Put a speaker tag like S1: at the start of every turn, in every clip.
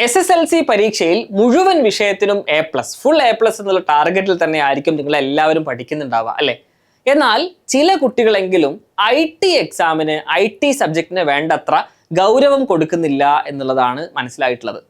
S1: S S L C പരീക്ഷയിൽ മുഴുവൻ വിഷയത്തിനും A plus full A plus എന്നുള്ള ടാർഗറ്റിൽ തന്നെ ആയിരിക്കും നിങ്ങൾ എല്ലാവരും പഠിക്കുന്നുണ്ടാവുക അല്ലേ? എന്നാൽ ചില കുട്ടികളെങ്കിലും ഐ ടി എക്സാമിന് ഐ ടി സബ്ജക്റ്റിന് വേണ്ടത്ര ഗൗരവം കൊടുക്കുന്നില്ല എന്നുള്ളതാണ് മനസ്സിലായിട്ടുള്ളത്.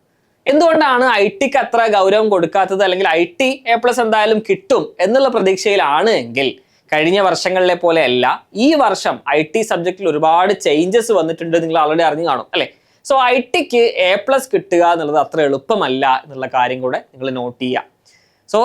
S1: എന്തുകൊണ്ടാണ് ഐ ടിക്ക് അത്ര ഗൗരവം കൊടുക്കാത്തത് അല്ലെങ്കിൽ ഐ ടി എ പ്ലസ് എന്തായാലും കിട്ടും എന്നുള്ള പ്രതീക്ഷയിലാണ് എങ്കിൽ കഴിഞ്ഞ വർഷങ്ങളിലെ പോലെയല്ല ഈ വർഷം ഐ ടി സബ്ജക്റ്റിൽ ഒരുപാട് ചേഞ്ചസ് വന്നിട്ടുണ്ട് നിങ്ങൾ ആൾറെഡി അറിഞ്ഞു കാണും അല്ലേ? സോ ഐ ടിക്ക് എ പ്ലസ് കിട്ടുക എന്നുള്ളത് അത്ര എളുപ്പമല്ല എന്നുള്ള കാര്യം കൂടെ നിങ്ങൾ നോട്ട് ചെയ്യുക സോ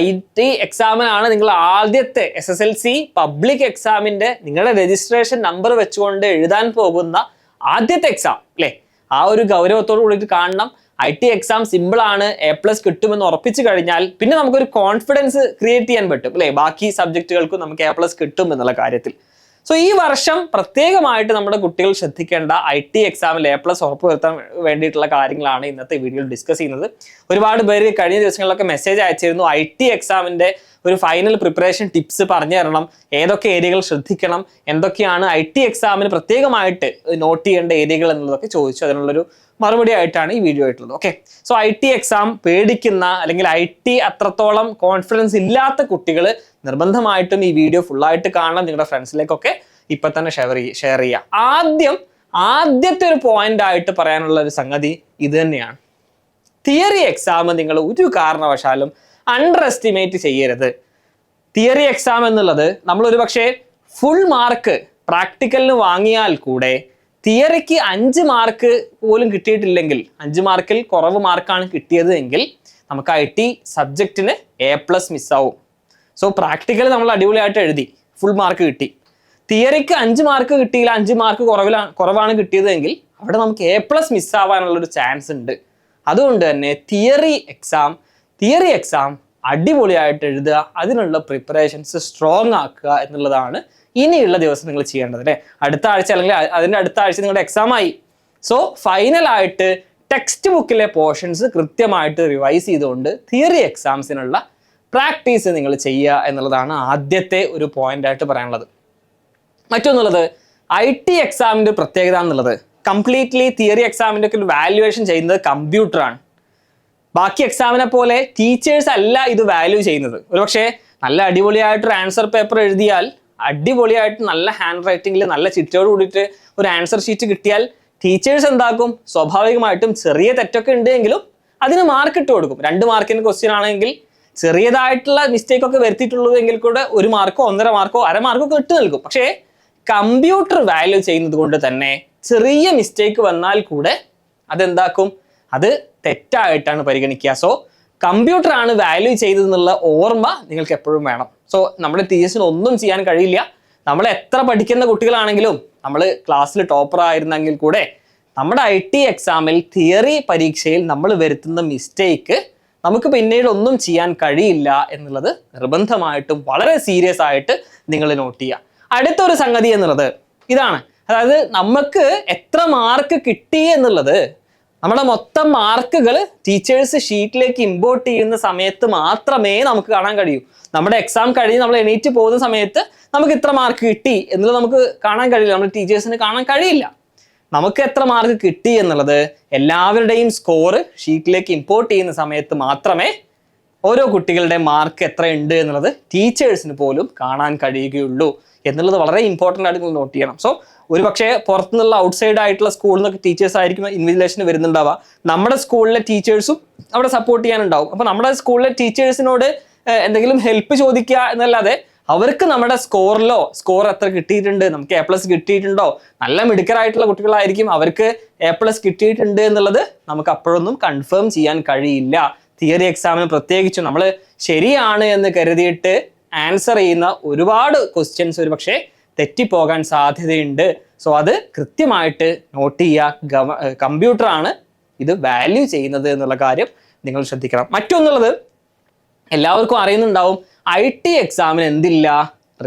S1: ഐ ടി എക്സാമിനാണ് നിങ്ങൾ ആദ്യത്തെ S S L C public എക്സാമിന്റെ നിങ്ങളുടെ രജിസ്ട്രേഷൻ നമ്പർ വെച്ചുകൊണ്ട് എഴുതാൻ പോകുന്ന ആദ്യത്തെ എക്സാം അല്ലേ? ആ ഒരു ഗൗരവത്തോട് കൂടിയിട്ട് കാണണം. ഐ ടി എക്സാം സിമ്പിൾ ആണ് എ പ്ലസ് കിട്ടുമെന്ന് ഉറപ്പിച്ചു കഴിഞ്ഞാൽ പിന്നെ നമുക്കൊരു കോൺഫിഡൻസ് ക്രിയേറ്റ് ചെയ്യാൻ പറ്റും അല്ലേ? ബാക്കി സബ്ജക്റ്റുകൾക്കും നമുക്ക് എ പ്ലസ് കിട്ടും എന്നുള്ള കാര്യത്തിൽ. സോ ഈ വർഷം പ്രത്യേകമായിട്ട് നമ്മുടെ കുട്ടികൾ ശ്രദ്ധിക്കേണ്ട ഐ ടി എക്സാമിൽ എ പ്ലസ് ഉറപ്പുവരുത്താൻ വേണ്ടിയിട്ടുള്ള കാര്യങ്ങളാണ് ഇന്നത്തെ വീഡിയോയിൽ ഡിസ്കസ് ചെയ്യുന്നത്. ഒരുപാട് പേര് കഴിഞ്ഞ ദിവസങ്ങളിലൊക്കെ മെസ്സേജ് അയച്ചിരുന്നു ഐ ടി എക്സാമിന്റെ ഒരു ഫൈനൽ പ്രിപ്പറേഷൻ ടിപ്സ് പറഞ്ഞു തരണം ഏതൊക്കെ ഏരിയകൾ ശ്രദ്ധിക്കണം എന്തൊക്കെയാണ് ഐ ടി എക്സാമിന് പ്രത്യേകമായിട്ട് നോട്ട് ചെയ്യേണ്ട ഏരിയകൾ എന്നുള്ളതൊക്കെ ചോദിച്ചു. അതിനുള്ളൊരു മറുപടി ആയിട്ടാണ് ഈ വീഡിയോ ആയിട്ടുള്ളത്. Okay so I T exam പേടിക്കുന്ന അല്ലെങ്കിൽ ഐ ടി അത്രത്തോളം കോൺഫിഡൻസ് ഇല്ലാത്ത കുട്ടികൾ നിർബന്ധമായിട്ടും ഈ വീഡിയോ ഫുള്ളായിട്ട് കാണണം നിങ്ങളുടെ ഫ്രണ്ട്സിലേക്കൊക്കെ ഇപ്പൊ തന്നെ ഷെയർ ചെയ്യുക ഷെയർ ചെയ്യുക ആദ്യം ആദ്യത്തെ ഒരു പോയിന്റ് ആയിട്ട് പറയാനുള്ള ഒരു സംഗതി ഇത് തന്നെയാണ്. തിയറി എക്സാം നിങ്ങൾ ഒരു കാരണവശാലും അണ്ടർ എസ്റ്റിമേറ്റ് ചെയ്യരുത്. തിയറി എക്സാം എന്നുള്ളത് നമ്മൾ ഒരു പക്ഷേ ഫുൾ മാർക്ക് പ്രാക്ടിക്കലിന് വാങ്ങിയാൽ കൂടെ തിയറിക്ക് അഞ്ച് മാർക്ക് പോലും കിട്ടിയിട്ടില്ലെങ്കിൽ അഞ്ച് മാർക്കിൽ കുറവ് മാർക്കാണ് കിട്ടിയത് എങ്കിൽ നമുക്ക് ഐ ടി സബ്ജക്റ്റിന് എ പ്ലസ് മിസ്സാവും സോ പ്രാക്ടിക്കൽ നമ്മൾ അടിപൊളിയായിട്ട് എഴുതി ഫുൾ മാർക്ക് കിട്ടി. തിയറിക്ക് അഞ്ച് മാർക്ക് കിട്ടിയില്ല അഞ്ച് മാർക്ക് കുറവിലാണ് കുറവാണ് കിട്ടിയതെങ്കിൽ അവിടെ നമുക്ക് എ പ്ലസ് മിസ്സാവാനുള്ളൊരു ചാൻസ് ഉണ്ട്. അതുകൊണ്ട് തന്നെ തിയറി എക്സാം തിയറി എക്സാം അടിപൊളിയായിട്ട് എഴുതുക അതിനുള്ള പ്രിപ്പറേഷൻസ് സ്ട്രോങ് ആക്കുക എന്നുള്ളതാണ് ഇനിയുള്ള ദിവസം നിങ്ങൾ ചെയ്യേണ്ടത് അല്ലേ? അടുത്ത ആഴ്ച അല്ലെങ്കിൽ അതിന്റെ അടുത്ത ആഴ്ച നിങ്ങളുടെ എക്സാം ആയി. സോ ഫൈനലായിട്ട് ടെക്സ്റ്റ് ബുക്കിലെ പോർഷൻസ് കൃത്യമായിട്ട് റിവൈസ് ചെയ്തുകൊണ്ട് തിയറി എക്സാംസിനുള്ള പ്രാക്ടീസ് നിങ്ങൾ ചെയ്യുക എന്നുള്ളതാണ് ആദ്യത്തെ ഒരു പോയിന്റ് ആയിട്ട് പറയാനുള്ളത്. മറ്റൊന്നുള്ളത് ഐ ടി എക്സാമിന്റെ പ്രത്യേകത എന്നുള്ളത്. കംപ്ലീറ്റ്ലി തിയറി എക്സാമിന്റെ ഒക്കെ ഒരു വാല്യുവേഷൻ ചെയ്യുന്നത് കമ്പ്യൂട്ടറാണ് ബാക്കി എക്സാമിനെ പോലെ ടീച്ചേഴ്സ് അല്ല ഇത് വാല്യൂ ചെയ്യുന്നത്. ഒരുപക്ഷെ നല്ല അടിപൊളിയായിട്ടൊരു ആൻസർ പേപ്പർ എഴുതിയാൽ അടിപൊളിയായിട്ട് നല്ല ഹാൻഡ് റൈറ്റിംഗിൽ നല്ല ചിറ്റോട് കൂടിയിട്ട് ഒരു ആൻസർ ഷീറ്റ് കിട്ടിയാൽ ടീച്ചേഴ്സ് എന്താക്കും? സ്വാഭാവികമായിട്ടും ചെറിയ തെറ്റൊക്കെ ഉണ്ടെങ്കിലും അതിന് മാർക്ക് ഇട്ട് കൊടുക്കും. രണ്ട് മാർക്കിന് ക്വസ്റ്റ്യൻ ആണെങ്കിൽ ചെറിയതായിട്ടുള്ള മിസ്റ്റേക്ക് ഒക്കെ വരുത്തിയിട്ടുള്ളത് എങ്കിൽ കൂടെ ഒരു മാർക്കോ ഒന്നര മാർക്കോ അര മാർക്കോ ഒക്കെ ഇട്ട് നൽകും. പക്ഷേ കമ്പ്യൂട്ടർ വാല്യൂ ചെയ്യുന്നത് കൊണ്ട് തന്നെ ചെറിയ മിസ്റ്റേക്ക് വന്നാൽ കൂടെ അതെന്താക്കും? അത് തെറ്റായിട്ടാണ് പരിഗണിക്കുക. സോ കമ്പ്യൂട്ടർ ആണ് വാല്യൂ ചെയ്തതെന്നുള്ള ഓർമ്മ നിങ്ങൾക്ക് എപ്പോഴും വേണം. സോ നമ്മുടെ ടീച്ചേഴ്സിന് ഒന്നും ചെയ്യാൻ കഴിയില്ല. നമ്മൾ എത്ര പഠിക്കുന്ന കുട്ടികളാണെങ്കിലും നമ്മൾ ക്ലാസ്സിൽ ടോപ്പർ ആയിരുന്നെങ്കിൽ കൂടെ നമ്മുടെ ഐ ടി എക്സാമിൽ തിയറി പരീക്ഷയിൽ നമ്മൾ വരുത്തുന്ന മിസ്റ്റേക്ക് നമുക്ക് പിന്നീട് ഒന്നും ചെയ്യാൻ കഴിയില്ല എന്നുള്ളത് നിർബന്ധമായിട്ടും വളരെ സീരിയസ് ആയിട്ട് നിങ്ങൾ നോട്ട് ചെയ്യുക. അടുത്തൊരു സംഗതി എന്നുള്ളത് ഇതാണ്. അതായത് നമുക്ക് എത്ര മാർക്ക് കിട്ടി എന്നുള്ളത് നമ്മുടെ മൊത്തം മാർക്കുകൾ ടീച്ചേഴ്സ് ഷീറ്റിലേക്ക് ഇമ്പോർട്ട് ചെയ്യുന്ന സമയത്ത് മാത്രമേ നമുക്ക് കാണാൻ കഴിയൂ. നമ്മുടെ എക്സാം കഴിഞ്ഞ് നമ്മൾ എണീറ്റ് പോകുന്ന സമയത്ത് നമുക്ക് ഇത്ര മാർക്ക് കിട്ടി എന്നുള്ളത് നമുക്ക് കാണാൻ കഴിയില്ല. നമ്മുടെ ടീച്ചേഴ്സിന് കാണാൻ കഴിയില്ല. നമുക്ക് എത്ര മാർക്ക് കിട്ടി എന്നുള്ളത് എല്ലാവരുടെയും സ്കോറ് ഷീറ്റിലേക്ക് ഇമ്പോർട്ട് ചെയ്യുന്ന സമയത്ത് മാത്രമേ ഓരോ കുട്ടികളുടെ മാർക്ക് എത്ര ഉണ്ട് എന്നുള്ളത് ടീച്ചേഴ്സിന് പോലും കാണാൻ കഴിയുകയുള്ളൂ. എന്നുള്ളത് വളരെ ഇമ്പോർട്ടന്റ് ആയിട്ട് നിങ്ങൾ നോട്ട് ചെയ്യണം. സോ ഒരു പക്ഷേ പുറത്തുനിന്നുള്ള ഔട്ട്സൈഡ് ആയിട്ടുള്ള സ്കൂളിൽ നിന്നൊക്കെ ടീച്ചേഴ്സ് ആയിരിക്കും ഇൻവിജിലേഷന് വരുന്നുണ്ടാവുക നമ്മുടെ സ്കൂളിലെ ടീച്ചേഴ്സും അവിടെ സപ്പോർട്ട് ചെയ്യാനുണ്ടാവും. അപ്പോൾ നമ്മുടെ സ്കൂളിലെ ടീച്ചേഴ്സിനോട് എന്തെങ്കിലും ഹെൽപ്പ് ചോദിക്കുക എന്നല്ലാതെ അവർക്ക് നമ്മുടെ സ്കോറിലോ സ്കോർ എത്ര കിട്ടിയിട്ടുണ്ട് നമുക്ക് എ പ്ലസ് കിട്ടിയിട്ടുണ്ടോ നല്ല മിടുക്കരായിട്ടുള്ള കുട്ടികളായിരിക്കും അവർക്ക് എ പ്ലസ് കിട്ടിയിട്ടുണ്ട് എന്നുള്ളത് നമുക്ക് അപ്പോഴൊന്നും കൺഫേം ചെയ്യാൻ കഴിയില്ല. തിയറി എക്സാമിന് പ്രത്യേകിച്ചും നമ്മൾ ശരിയാണ് എന്ന് കരുതിയിട്ട് ആൻസർ ചെയ്യുന്ന ഒരുപാട് ക്വസ്റ്റ്യൻസ് ഒരു പക്ഷേ തെറ്റിപ്പോകാൻ സാധ്യതയുണ്ട്. സോ അത് കൃത്യമായിട്ട് നോട്ട് ചെയ്യുക. കമ്പ്യൂട്ടറാണ് ഇത് വാല്യൂ ചെയ്യുന്നത് എന്നുള്ള കാര്യം നിങ്ങൾ ശ്രദ്ധിക്കണം. മറ്റൊന്നുള്ളത് എല്ലാവർക്കും അറിയുന്നുണ്ടാവും. ഐ ടി എക്സാമിന് എന്തില്ല?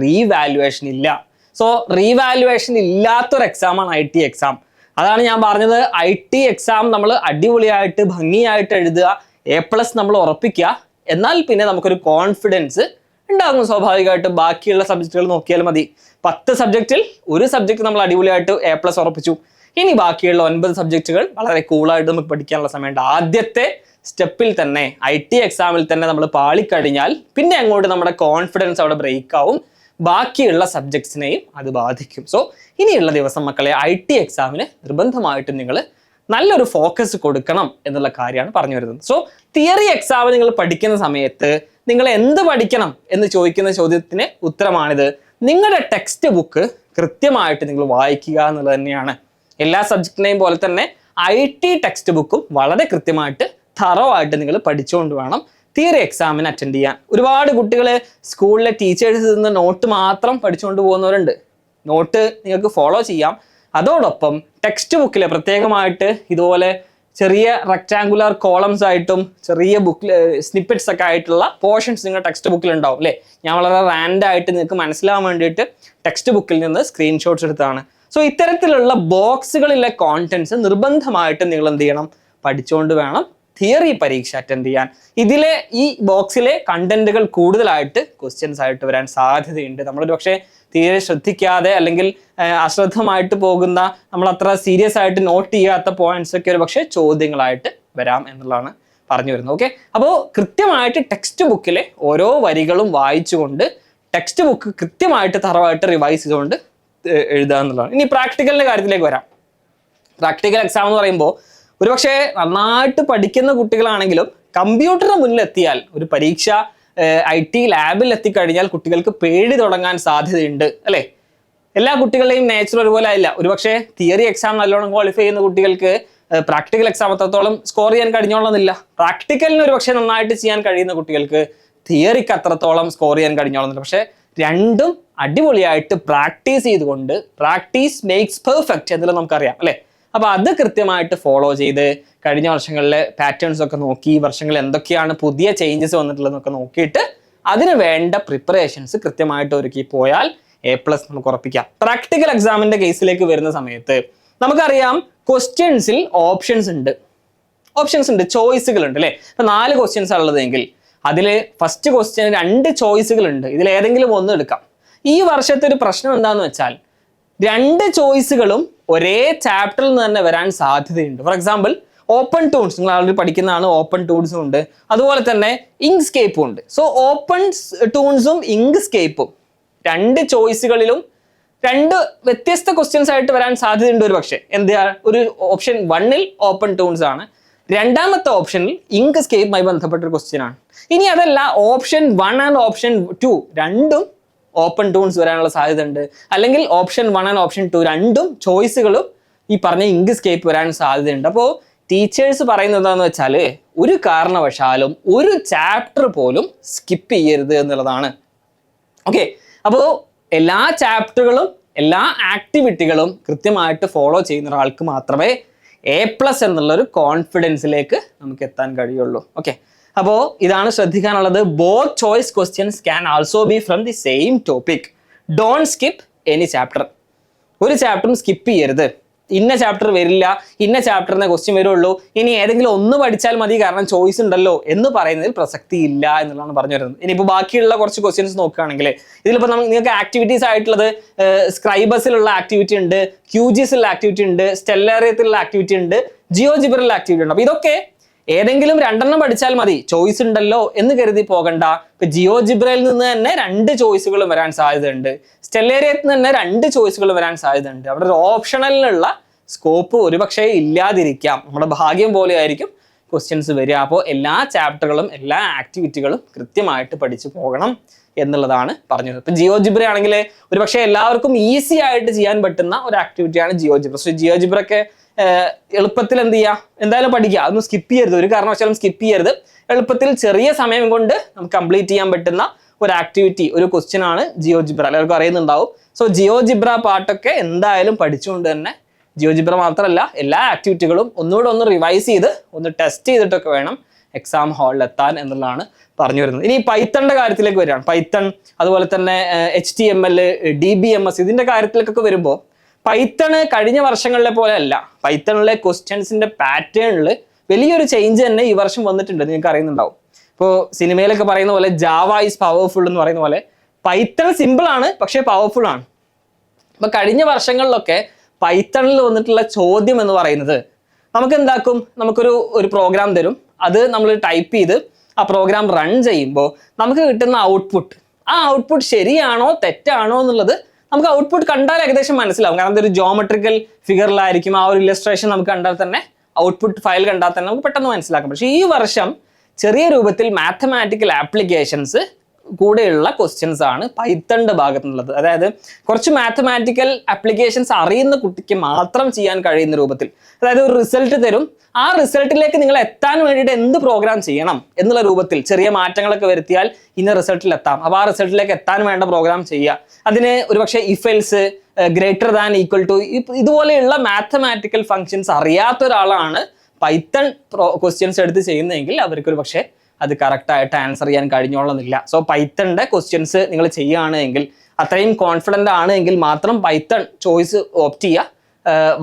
S1: റീവാലുവേഷൻ ഇല്ല. സോ റീവാലുവേഷൻ ഇല്ലാത്തൊരു എക്സാമാണ് ഐ ടി എക്സാം അതാണ് ഞാൻ പറഞ്ഞത്. ഐ ടി എക്സാം നമ്മൾ അടിപൊളിയായിട്ട് ഭംഗിയായിട്ട് എഴുതുക. എ പ്ലസ് നമ്മൾ ഉറപ്പിക്കുക. എന്നാൽ പിന്നെ നമുക്കൊരു കോൺഫിഡൻസ് ഉണ്ടാകും സ്വാഭാവികമായിട്ടും. ബാക്കിയുള്ള സബ്ജക്റ്റുകൾ നോക്കിയാൽ മതി. പത്ത് സബ്ജക്റ്റിൽ ഒരു സബ്ജക്റ്റ് നമ്മൾ അടിപൊളിയായിട്ട് എ പ്ലസ് ഉറപ്പിച്ചു. ഇനി ബാക്കിയുള്ള ഒൻപത് സബ്ജക്റ്റുകൾ വളരെ കൂളായിട്ട് നമുക്ക് പഠിക്കാനുള്ള സമയമുണ്ട്. ആദ്യത്തെ സ്റ്റെപ്പിൽ തന്നെ ഐ ടി എക്സാമിൽ തന്നെ നമ്മൾ പാളിക്കഴിഞ്ഞാൽ പിന്നെ അങ്ങോട്ട് നമ്മുടെ കോൺഫിഡൻസ് അവിടെ ബ്രേക്ക് ആവും. ബാക്കിയുള്ള സബ്ജക്ട്സിനെയും അത് ബാധിക്കും. സോ ഇനിയുള്ള ദിവസം മക്കളെ ഐ ടി എക്സാമിന് നിർബന്ധമായിട്ടും നിങ്ങൾ നല്ലൊരു ഫോക്കസ് കൊടുക്കണം എന്നുള്ള കാര്യമാണ് പറഞ്ഞു വരുന്നത്. സോ തിയറി എക്സാം നിങ്ങൾ പഠിക്കുന്ന സമയത്ത് നിങ്ങൾ എന്ത് പഠിക്കണം എന്ന് ചോദിക്കുന്ന ചോദ്യത്തിന് ഉത്തരമാണിത്. നിങ്ങളുടെ ടെക്സ്റ്റ് ബുക്ക് കൃത്യമായിട്ട് നിങ്ങൾ വായിക്കുക എന്നുള്ളത് തന്നെയാണ്. എല്ലാ സബ്ജക്റ്റിനെയും പോലെ തന്നെ ഐ ടി ടെക്സ്റ്റ് ബുക്കും വളരെ കൃത്യമായിട്ട് തറവായിട്ട് നിങ്ങൾ പഠിച്ചുകൊണ്ട് വേണം തിയറി എക്സാമിന് അറ്റൻഡ് ചെയ്യാൻ. ഒരുപാട് കുട്ടികൾ സ്കൂളിലെ ടീച്ചേഴ്സ് നിന്ന് നോട്ട് മാത്രം പഠിച്ചുകൊണ്ട് പോകുന്നവരുണ്ട്. നോട്ട് നിങ്ങൾക്ക് ഫോളോ ചെയ്യാം. അതോടൊപ്പം ടെക്സ്റ്റ് ബുക്കിലെ പ്രത്യേകമായിട്ട് ഇതുപോലെ ചെറിയ റെക്ടാങ്കുലർ കോളംസ് ആയിട്ടും ചെറിയ ബുക്കിൽ സ്നിപ്പറ്റ്സ് ഒക്കെ ആയിട്ടുള്ള പോർഷൻസ് നിങ്ങൾ ടെക്സ്റ്റ് ബുക്കിൽ ഉണ്ടാവും അല്ലേ? ഞാൻ വളരെ റാൻഡായിട്ട് നിങ്ങൾക്ക് മനസ്സിലാവാൻ വേണ്ടിയിട്ട് ടെക്സ്റ്റ് ബുക്കിൽ നിന്ന് സ്ക്രീൻഷോട്ട്സ് എടുത്താണ് സോ ഇത്തരത്തിലുള്ള ബോക്സുകളിലെ കോണ്ടൻസ് നിർബന്ധമായിട്ട് നിങ്ങൾ എന്ത് ചെയ്യണം? പഠിച്ചുകൊണ്ട് വേണം തിയറി പരീക്ഷ അറ്റൻഡ് ചെയ്യാൻ. ഇതിലെ ഈ ബോക്സിലെ കണ്ടന്റുകൾ കൂടുതലായിട്ട് ക്വസ്റ്റ്യൻസ് ആയിട്ട് വരാൻ സാധ്യതയുണ്ട്. നമ്മളൊരു പക്ഷേ തീരെ ശ്രദ്ധിക്കാതെ അല്ലെങ്കിൽ അശ്രദ്ധമായിട്ട് പോകുന്ന നമ്മൾ അത്ര സീരിയസ് ആയിട്ട് നോട്ട് ചെയ്യാത്ത പോയിന്റ്സ് ഒക്കെ ഒരു പക്ഷേ ചോദ്യങ്ങളായിട്ട് വരാം എന്നുള്ളതാണ് പറഞ്ഞു വരുന്നത്. ഓക്കെ അപ്പോൾ കൃത്യമായിട്ട് ടെക്സ്റ്റ് ബുക്കിലെ ഓരോ വരികളും വായിച്ചുകൊണ്ട് ടെക്സ്റ്റ് ബുക്ക് കൃത്യമായിട്ട് തറവായിട്ട് റിവൈസ് ചെയ്തുകൊണ്ട് എഴുതുക എന്നുള്ളതാണ്. ഇനി പ്രാക്ടിക്കലിന്റെ കാര്യത്തിലേക്ക് വരാം. പ്രാക്ടിക്കൽ എക്സാം എന്ന് പറയുമ്പോൾ ഒരുപക്ഷെ നന്നായിട്ട് പഠിക്കുന്ന കുട്ടികളാണെങ്കിലും കമ്പ്യൂട്ടറിന് മുന്നിലെത്തിയാൽ ഒരു പരീക്ഷ ഐ ടി ലാബിൽ എത്തിക്കഴിഞ്ഞാൽ കുട്ടികൾക്ക് പേടി തുടങ്ങാൻ സാധ്യതയുണ്ട് അല്ലേ? എല്ലാ കുട്ടികളുടെയും നേച്ചർ ഒരുപോലെ ആയില്ല. ഒരുപക്ഷെ തിയറി എക്സാം നല്ലോണം ക്വാളിഫൈ ചെയ്യുന്ന കുട്ടികൾക്ക് പ്രാക്ടിക്കൽ എക്സാം അത്രത്തോളം സ്കോർ ചെയ്യാൻ കഴിഞ്ഞോളന്നില്ല. പ്രാക്ടിക്കലിന് ഒരു പക്ഷേ നന്നായിട്ട് ചെയ്യാൻ കഴിയുന്ന കുട്ടികൾക്ക് തിയറിക്ക് അത്രത്തോളം സ്കോർ ചെയ്യാൻ കഴിഞ്ഞോളുന്നില്ല. പക്ഷേ രണ്ടും അടിപൊളിയായിട്ട് പ്രാക്ടീസ് ചെയ്തുകൊണ്ട് പ്രാക്ടീസ് മേക്സ് പെർഫെക്റ്റ് എന്നുള്ളത് നമുക്കറിയാം അല്ലേ? അപ്പൊ അത് കൃത്യമായിട്ട് ഫോളോ ചെയ്ത് കഴിഞ്ഞ വർഷങ്ങളിലെ പാറ്റേൺസ് ഒക്കെ നോക്കി ഈ വർഷങ്ങളിൽ എന്തൊക്കെയാണ് പുതിയ ചേഞ്ചസ് വന്നിട്ടുള്ളതെന്നൊക്കെ നോക്കിയിട്ട് അതിന് വേണ്ട പ്രിപ്പറേഷൻസ് കൃത്യമായിട്ട് ഒരുക്കി പോയാൽ എ പ്ലസ് നമുക്ക് ഉറപ്പിക്കാം. പ്രാക്ടിക്കൽ എക്സാമിന്റെ കേസിലേക്ക് വരുന്ന സമയത്ത് നമുക്കറിയാം ക്വസ്റ്റ്യൻസിൽ ഓപ്ഷൻസ് ഉണ്ട്. ഓപ്ഷൻസ് ഉണ്ട് ചോയ്സുകൾ ഉണ്ട് അല്ലേ? ഇപ്പൊ നാല് ക്വസ്റ്റ്യൻസ് ഉള്ളതെങ്കിൽ അതിൽ ഫസ്റ്റ് ക്വസ്റ്റ്യൻ രണ്ട് ചോയ്സുകൾ ഉണ്ട്. ഇതിൽ ഏതെങ്കിലും ഒന്ന് എടുക്കാം. ഈ വർഷത്തെ ഒരു പ്രശ്നം എന്താന്ന് വെച്ചാൽ രണ്ട് ചോയ്സുകളും ഒരേ ചാപ്റ്ററിൽ നിന്ന് തന്നെ വരാൻ സാധ്യതയുണ്ട്. ഫോർ എക്സാമ്പിൾ ഓപ്പൺ ടൂൺസ് നിങ്ങൾ ആൾറെഡി പഠിക്കുന്നതാണ് ഓപ്പൺ ടൂൺസും ഉണ്ട്. അതുപോലെ തന്നെ ഇങ്ക്സ്കേപ്പും ഉണ്ട്. സോ ഓപ്പൺ ടൂൺസും ഇങ്ക്സ്കേപ്പും രണ്ട് ചോയ്സുകളിലും രണ്ട് വ്യത്യസ്ത ക്വസ്റ്റ്യൻസ് ആയിട്ട് വരാൻ സാധ്യതയുണ്ട് ഒരു പക്ഷേ. എന്താ ഒരു ഓപ്ഷൻ വണ്ണിൽ ഓപ്പൺ ടൂൺസ് ആണ്. രണ്ടാമത്തെ ഓപ്ഷനിൽ ഇങ്ക് സ്കേപ്പുമായി ബന്ധപ്പെട്ട ഒരു ക്വസ്റ്റ്യൻ ആണ്. ഇനി അതല്ല option one and option two രണ്ടും ഓപ്പൺ ടൂൺസ് വരാനുള്ള സാധ്യത ഉണ്ട് അല്ലെങ്കിൽ option one and option two രണ്ടും ചോയ്സുകളും ഈ പറഞ്ഞ ഇങ്ക് സ്കേപ്പ് വരാൻ സാധ്യതയുണ്ട്. അപ്പോൾ ടീച്ചേഴ്സ് പറയുന്നത് എന്താണെന്ന് വെച്ചാൽ ഒരു കാരണവശാലും ഒരു ചാപ്റ്റർ പോലും സ്കിപ്പ് ചെയ്യരുത് എന്നുള്ളതാണ്. ഓക്കെ അപ്പോൾ എല്ലാ ചാപ്റ്ററുകളും എല്ലാ ആക്ടിവിറ്റികളും കൃത്യമായിട്ട് ഫോളോ ചെയ്യുന്ന ഒരാൾക്ക് മാത്രമേ എ പ്ലസ് എന്നുള്ളൊരു കോൺഫിഡൻസിലേക്ക് നമുക്ക് എത്താൻ കഴിയുള്ളൂ. ഓക്കെ അപ്പോൾ ഇതാണ് ശ്രദ്ധിക്കാനുള്ളത്. Both choice questions can also be from the same topic don't skip any chapter ഒരു ചാപ്റ്ററും സ്കിപ്പ് ചെയ്യരുത്. ഇന്ന ചാപ്റ്റർ വരില്ല ഇന്ന ചാപ്റ്ററിനെ ക്വസ്റ്റ്യൻ വരുള്ളൂ. ഇനി ഏതെങ്കിലും ഒന്ന് പഠിച്ചാൽ മതി കാരണം ചോയ്സ് ഉണ്ടല്ലോ എന്ന് പറയുന്നതിൽ പ്രസക്തി ഇല്ല എന്നുള്ളതാണ് പറഞ്ഞു വരുന്നത്. ഇനിയിപ്പോൾ ബാക്കിയുള്ള കുറച്ച് ക്വസ്റ്റ്യൻസ് നോക്കുകയാണെങ്കിൽ ഇതിലിപ്പോൾ നമുക്ക് നിങ്ങൾക്ക് ആക്ടിവിറ്റീസ് ആയിട്ടുള്ളത് സ്ക്രൈബസിലുള്ള ആക്ടിവിറ്റി ഉണ്ട് ക്യൂജിസിലുള്ള ആക്ടിവിറ്റി ഉണ്ട് സ്റ്റെല്ലാറിയത്തിലുള്ള ആക്ടിവിറ്റി ഉണ്ട് ജിയോജിബറിലുള്ള ആക്ടിവിറ്റി ഉണ്ട്. അപ്പോൾ ഇതൊക്കെ ഏതെങ്കിലും രണ്ടെണ്ണം പഠിച്ചാൽ മതി. ചോയ്സ് ഉണ്ടല്ലോ എന്ന് കരുതി പോകണ്ട. ഇപ്പൊ ജിയോ ജിബ്രയിൽ നിന്ന് തന്നെ രണ്ട് ചോയ്സുകൾ വരാൻ സാധ്യതയുണ്ട്. സ്റ്റെല്ലേറിയത്തിൽ നിന്ന് തന്നെ രണ്ട് ചോയ്സുകൾ വരാൻ സാധ്യതയുണ്ട്. അവിടെ ഒരു ഓപ്ഷണലിനുള്ള സ്കോപ്പ് ഒരുപക്ഷെ ഇല്ലാതിരിക്കാം. നമ്മുടെ ഭാഗ്യം പോലെ ആയിരിക്കും ക്വസ്റ്റ്യൻസ് വരിക. അപ്പോൾ എല്ലാ ചാപ്റ്ററുകളും എല്ലാ ആക്ടിവിറ്റികളും കൃത്യമായിട്ട് പഠിച്ചു പോകണം എന്നുള്ളതാണ് പറഞ്ഞത്. ഇപ്പൊ ജിയോ ജിബ്ര ആണെങ്കിൽ ഒരുപക്ഷെ എല്ലാവർക്കും ഈസി ആയിട്ട് ചെയ്യാൻ പറ്റുന്ന ഒരു ആക്ടിവിറ്റിയാണ് ജിയോ ജിബ്ര സോ ജിയോ ജിബ്രൊക്കെ എളുപ്പത്തിൽ എന്ത് ചെയ്യുക എന്തായാലും പഠിക്കുക അതൊന്നും സ്കിപ്പ് ചെയ്യരുത്. ഒരു കാരണവശാലും സ്കിപ്പ് ചെയ്യരുത്. എളുപ്പത്തിൽ ചെറിയ സമയം കൊണ്ട് നമുക്ക് കംപ്ലീറ്റ് ചെയ്യാൻ പറ്റുന്ന ഒരു ആക്ടിവിറ്റി ഒരു ക്വസ്റ്റ്യൻ ആണ് ജിയോ ജിബ്ര എല്ലാവർക്കും അറിയുന്നുണ്ടാവും. സോ ജിയോ ജിബ്ര പാട്ടൊക്കെ എന്തായാലും പഠിച്ചുകൊണ്ട് തന്നെ ജിയോ ജിബ്ര മാത്രമല്ല എല്ലാ ആക്ടിവിറ്റികളും ഒന്നുകൂടെ ഒന്ന് റിവൈസ് ചെയ്ത് ഒന്ന് ടെസ്റ്റ് ചെയ്തിട്ടൊക്കെ വേണം എക്സാം ഹാളിൽ എത്താൻ എന്നുള്ളതാണ് പറഞ്ഞു വരുന്നത്. ഇനി പൈത്തണിന്റെ കാര്യത്തിലേക്ക് വരികയാണ്. പൈത്തൺ അതുപോലെ തന്നെ H T M L D B M S ഇതിന്റെ കാര്യത്തിലേക്കൊക്കെ വരുമ്പോൾ പൈത്തണ് കഴിഞ്ഞ വർഷങ്ങളിലെ പോലെ അല്ല. പൈത്തണിലെ ക്വസ്റ്റ്യൻസിന്റെ പാറ്റേണിൽ വലിയൊരു ചേഞ്ച് തന്നെ ഈ വർഷം വന്നിട്ടുണ്ട്. നിങ്ങൾക്ക് അറിയുന്നുണ്ടാവും. ഇപ്പോൾ സിനിമയിലൊക്കെ പറയുന്ന പോലെ ജാവ ഈസ് പവർഫുൾ എന്ന് പറയുന്ന പോലെ പൈത്തൺ സിമ്പിൾ ആണ് പക്ഷേ പവർഫുൾ ആണ്. അപ്പൊ കഴിഞ്ഞ വർഷങ്ങളിലൊക്കെ പൈത്തണിൽ വന്നിട്ടുള്ള ചോദ്യം എന്ന് പറയുന്നത് നമുക്ക് എന്താക്കും? നമുക്കൊരു ഒരു പ്രോഗ്രാം തരും. അത് നമ്മൾ ടൈപ്പ് ചെയ്ത് ആ പ്രോഗ്രാം റൺ ചെയ്യുമ്പോൾ നമുക്ക് കിട്ടുന്ന ഔട്ട്പുട്ട് ആ ഔട്ട്പുട്ട് ശരിയാണോ തെറ്റാണോ എന്നുള്ളത് നമുക്ക് ഔട്ട്പുട്ട് കണ്ടാൽ ഏകദേശം മനസ്സിലാവും. കാരണം ഇതൊരു ജോമെട്രിക്കൽ ഫിഗറിലായിരിക്കും ആ ഒരു ഇല്ലസ്ട്രേഷൻ നമുക്ക് കണ്ടാൽ തന്നെ ഔട്ട്പുട്ട് ഫയൽ കണ്ടാൽ തന്നെ നമുക്ക് പെട്ടെന്ന് മനസ്സിലാക്കാം. പക്ഷേ ഈ വർഷം ചെറിയ രൂപത്തിൽ മാത്തമാറ്റിക്കൽ ആപ്ലിക്കേഷൻസ് കൂടെയുള്ള ക്വസ്റ്റ്യൻസ് ആണ് പൈത്തണിന്റെ ഭാഗത്തുള്ളത്. അതായത് കുറച്ച് മാത്തമാറ്റിക്കൽ ആപ്ലിക്കേഷൻസ് അറിയുന്ന കുട്ടിക്ക് മാത്രം ചെയ്യാൻ കഴിയുന്ന രൂപത്തിൽ. അതായത് ഒരു റിസൾട്ട് തരും. ആ റിസൾട്ടിലേക്ക് നിങ്ങൾ എത്താൻ വേണ്ടിയിട്ട് എന്ത് പ്രോഗ്രാം ചെയ്യണം എന്നുള്ള രൂപത്തിൽ ചെറിയ മാറ്റങ്ങളൊക്കെ വരുത്തിയാൽ ഇന്ന റിസൾട്ടിൽ എത്താം. അപ്പോൾ ആ റിസൾട്ടിലേക്ക് എത്താൻ വേണ്ട പ്രോഗ്രാം ചെയ്യുക. അതിന് ഒരുപക്ഷെ if else greater than equal to ഇതുപോലെയുള്ള മാത്തമാറ്റിക്കൽ ഫങ്ഷൻസ് അറിയാത്ത ഒരാളാണ് പൈത്തൺ ക്വസ്റ്റ്യൻസ് എടുത്ത് ചെയ്യുന്നതെങ്കിൽ അവർക്ക് ഒരു പക്ഷേ അത് കറക്റ്റായിട്ട് ആൻസർ ചെയ്യാൻ കഴിഞ്ഞോളന്നില്ല. സോ പൈത്തണിന്റെ ക്വസ്റ്റ്യൻസ് നിങ്ങൾ ചെയ്യുകയാണെങ്കിൽ അത്രയും കോൺഫിഡന്റ് ആണ് എങ്കിൽ മാത്രം പൈത്തൺ ചോയ്സ് ഓപ്റ്റ് ചെയ്യുക.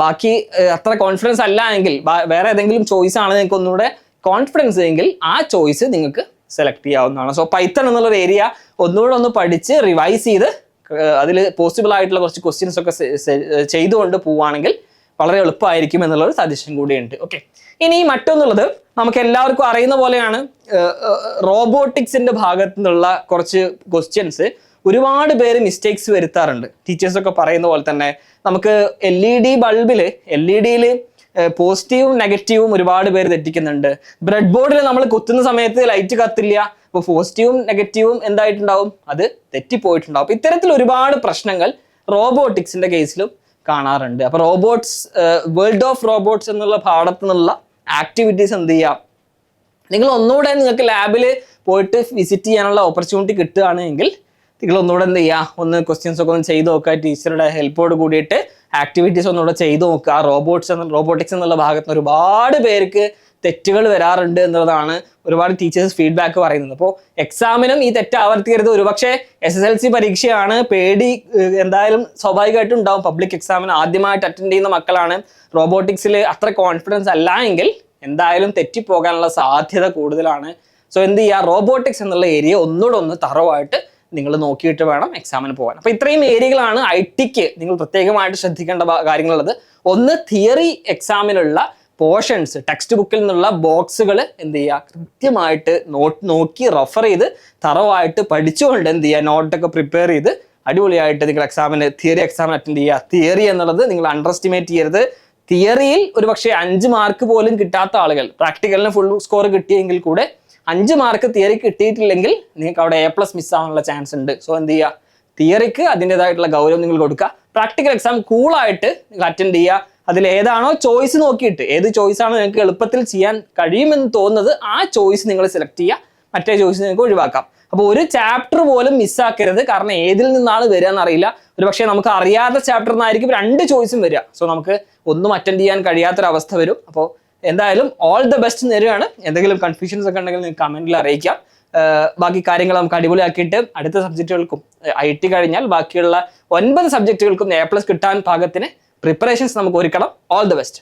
S1: ബാക്കി അത്ര കോൺഫിഡൻസ് അല്ല എങ്കിൽ വേറെ ഏതെങ്കിലും ചോയ്സ് ആണ് നിങ്ങൾക്ക് ഒന്നുകൂടെ കോൺഫിഡൻസ് എങ്കിൽ ആ ചോയ്സ് നിങ്ങൾക്ക് സെലക്ട് ചെയ്യാവുന്നതാണ്. സോ പൈത്തൺ എന്നുള്ള ഒരു ഏരിയ ഒന്നുകൂടെ ഒന്ന് പഠിച്ച് റിവൈസ് ചെയ്ത് അതിൽ പോസിബിൾ ആയിട്ടുള്ള കുറച്ച് ക്വസ്റ്റ്യൻസ് ഒക്കെ ചെയ്തുകൊണ്ട് പോവുകയാണെങ്കിൽ വളരെ എളുപ്പമായിരിക്കും എന്നുള്ള ഒരു സജഷൻ കൂടിയുണ്ട്. ഓക്കെ ഇനി മറ്റൊന്നുള്ളത് നമുക്ക് എല്ലാവർക്കും അറിയുന്ന പോലെയാണ് റോബോട്ടിക്സിന്റെ ഭാഗത്തു നിന്നുള്ള കുറച്ച് ക്വസ്റ്റ്യൻസ് ഒരുപാട് പേര് മിസ്റ്റേക്സ് വരുത്താറുണ്ട്. ടീച്ചേഴ്സൊക്കെ പറയുന്ന പോലെ തന്നെ നമുക്ക് എൽ ഇ ഡി ബൾബിൽ എൽ ഇ ഡിയിൽ പോസിറ്റീവും നെഗറ്റീവും ഒരുപാട് പേര് തെറ്റിക്കുന്നുണ്ട്. ബ്രെഡ് ബോർഡിൽ നമ്മൾ കുത്തുന്ന സമയത്ത് ലൈറ്റ് കത്തില്ല അപ്പോൾ പോസിറ്റീവും നെഗറ്റീവും എന്തായിട്ടുണ്ടാവും? അത് തെറ്റിപ്പോയിട്ടുണ്ടാവും. ഇത്തരത്തിൽ ഒരുപാട് പ്രശ്നങ്ങൾ റോബോട്ടിക്സിന്റെ കേസിലും കാണാറുണ്ട്. അപ്പോൾ റോബോട്ട്സ് വേൾഡ് ഓഫ് റോബോട്ട്സ് എന്നുള്ള പാഠത്തു നിന്നുള്ള ആക്ടിവിറ്റീസ് എന്ത് ചെയ്യാം? നിങ്ങൾ ഒന്നുകൂടെ നിങ്ങൾക്ക് ലാബിൽ പോയിട്ട് വിസിറ്റ് ചെയ്യാനുള്ള ഓപ്പർച്യൂണിറ്റി കിട്ടുകയാണെങ്കിൽ നിങ്ങൾ ഒന്നുകൂടെ എന്ത് ചെയ്യുക ഒന്ന് ക്വസ്റ്റ്യൻസ് ഒക്കെ ഒന്ന് ചെയ്ത് നോക്കുക. ടീച്ചറുടെ ഹെൽപ്പോട് കൂടിയിട്ട് ആക്ടിവിറ്റീസ് ഒന്നുകൂടെ ചെയ്ത് നോക്കുക. റോബോട്ട്സ് എന്ന റോബോട്ടിക്സ് എന്നുള്ള ഭാഗത്ത് ഒരുപാട് പേർക്ക് തെറ്റുകൾ വരാറുണ്ട് എന്നുള്ളതാണ് ഒരുപാട് ടീച്ചേഴ്സ് ഫീഡ്ബാക്ക് പറയുന്നത്. അപ്പോൾ എക്സാമിനും ഈ തെറ്റ് ആവർത്തിക്കരുത്. ഒരുപക്ഷെ എസ് എസ് എൽ സി പരീക്ഷയാണ് പേടി എന്തായാലും സ്വാഭാവികമായിട്ടും ഉണ്ടാവും. പബ്ലിക് എക്സാമിന് ആദ്യമായിട്ട് അറ്റൻഡ് ചെയ്യുന്ന മക്കളാണ്. റോബോട്ടിക്സിൽ അത്ര കോൺഫിഡൻസ് അല്ല എങ്കിൽ എന്തായാലും തെറ്റിപ്പോകാനുള്ള സാധ്യത കൂടുതലാണ്. സോ എന്ത് ചെയ്യുക? റോബോട്ടിക്സ് എന്നുള്ള ഏരിയ ഒന്നുകൂടെ ഒന്ന് തറവായിട്ട് നിങ്ങൾ നോക്കിയിട്ട് വേണം എക്സാമിന് പോകാൻ. അപ്പോൾ ഇത്രയും ഏരിയകളാണ് ഐ ടിക്ക് നിങ്ങൾ പ്രത്യേകമായിട്ട് ശ്രദ്ധിക്കേണ്ട കാര്യങ്ങളുള്ളത്. ഒന്ന് തിയറി എക്സാമിനുള്ള പോർഷൻസ് ടെക്സ്റ്റ് ബുക്കിൽ നിന്നുള്ള ബോക്സുകൾ എന്ത് ചെയ്യുക? കൃത്യമായിട്ട് നോട്ട് നോക്കി റെഫർ ചെയ്ത് തറവായിട്ട് പഠിച്ചുകൊണ്ട് എന്ത് ചെയ്യുക? നോട്ടൊക്കെ പ്രിപ്പയർ ചെയ്ത് അടിപൊളിയായിട്ട് നിങ്ങൾ എക്സാമിന് തിയറി എക്സാമിന് അറ്റൻഡ് ചെയ്യുക. തിയറി എന്നുള്ളത് നിങ്ങൾ അണ്ടർ എസ്റ്റിമേറ്റ് ചെയ്യരുത് തിയറിയിൽ ഒരു പക്ഷേ അഞ്ച് മാർക്ക് പോലും കിട്ടാത്ത ആളുകൾ പ്രാക്ടിക്കലിന് ഫുൾ സ്കോർ കിട്ടിയെങ്കിൽ കൂടെ അഞ്ച് മാർക്ക് തിയറി കിട്ടിയിട്ടില്ലെങ്കിൽ നിങ്ങൾക്ക് അവിടെ എ പ്ലസ് മിസ്സാവാനുള്ള ചാൻസ് ഉണ്ട്. സോ എന്ത് ചെയ്യുക? തിയറിക്ക് അതിന്റെതായിട്ടുള്ള ഗൗരവം നിങ്ങൾ കൊടുക്കുക. പ്രാക്ടിക്കൽ എക്സാം കൂളായിട്ട് നിങ്ങൾ അറ്റൻഡ് ചെയ്യുക. അതിൽ ഏതാണോ ചോയ്സ് നോക്കിയിട്ട് ഏത് ചോയ്സ് ആണോ നിങ്ങൾക്ക് എളുപ്പത്തിൽ ചെയ്യാൻ കഴിയുമെന്ന് തോന്നുന്നത് ആ ചോയ്സ് നിങ്ങൾ സെലക്ട് ചെയ്യുക. മറ്റേ ചോയ്സ് നിങ്ങൾക്ക് ഒഴിവാക്കാം. അപ്പോൾ ഒരു ചാപ്റ്റർ പോലും മിസ്സാക്കരുത് കാരണം ഏതിൽ നിന്നാണ് വരിക എന്നറിയില്ല. ഒരു പക്ഷേ നമുക്ക് അറിയാത്ത ചാപ്റ്റർ നിന്നായിരിക്കും രണ്ട് ചോയ്സും വരിക. സോ നമുക്ക് ഒന്നും അറ്റൻഡ് ചെയ്യാൻ കഴിയാത്തൊരവസ്ഥ വരും. അപ്പോൾ എന്തായാലും ഓൾ ദ ബെസ്റ്റ് നേരെയാണ് എന്തെങ്കിലും കൺഫ്യൂഷൻസ് ഒക്കെ ഉണ്ടെങ്കിൽ നിങ്ങൾക്ക് കമന്റിൽ അറിയിക്കാം. ബാക്കി കാര്യങ്ങൾ നമുക്ക് അടിപൊളിയാക്കിയിട്ട് അടുത്ത സബ്ജക്റ്റുകൾക്കും ഐ ടി കഴിഞ്ഞാൽ ബാക്കിയുള്ള ഒൻപത് സബ്ജക്റ്റുകൾക്കും എ പ്ലസ് കിട്ടാൻ പാകത്തിന് പ്രിപ്പറേഷൻസ് നമുക്ക് ഒരുക്കണം. All the best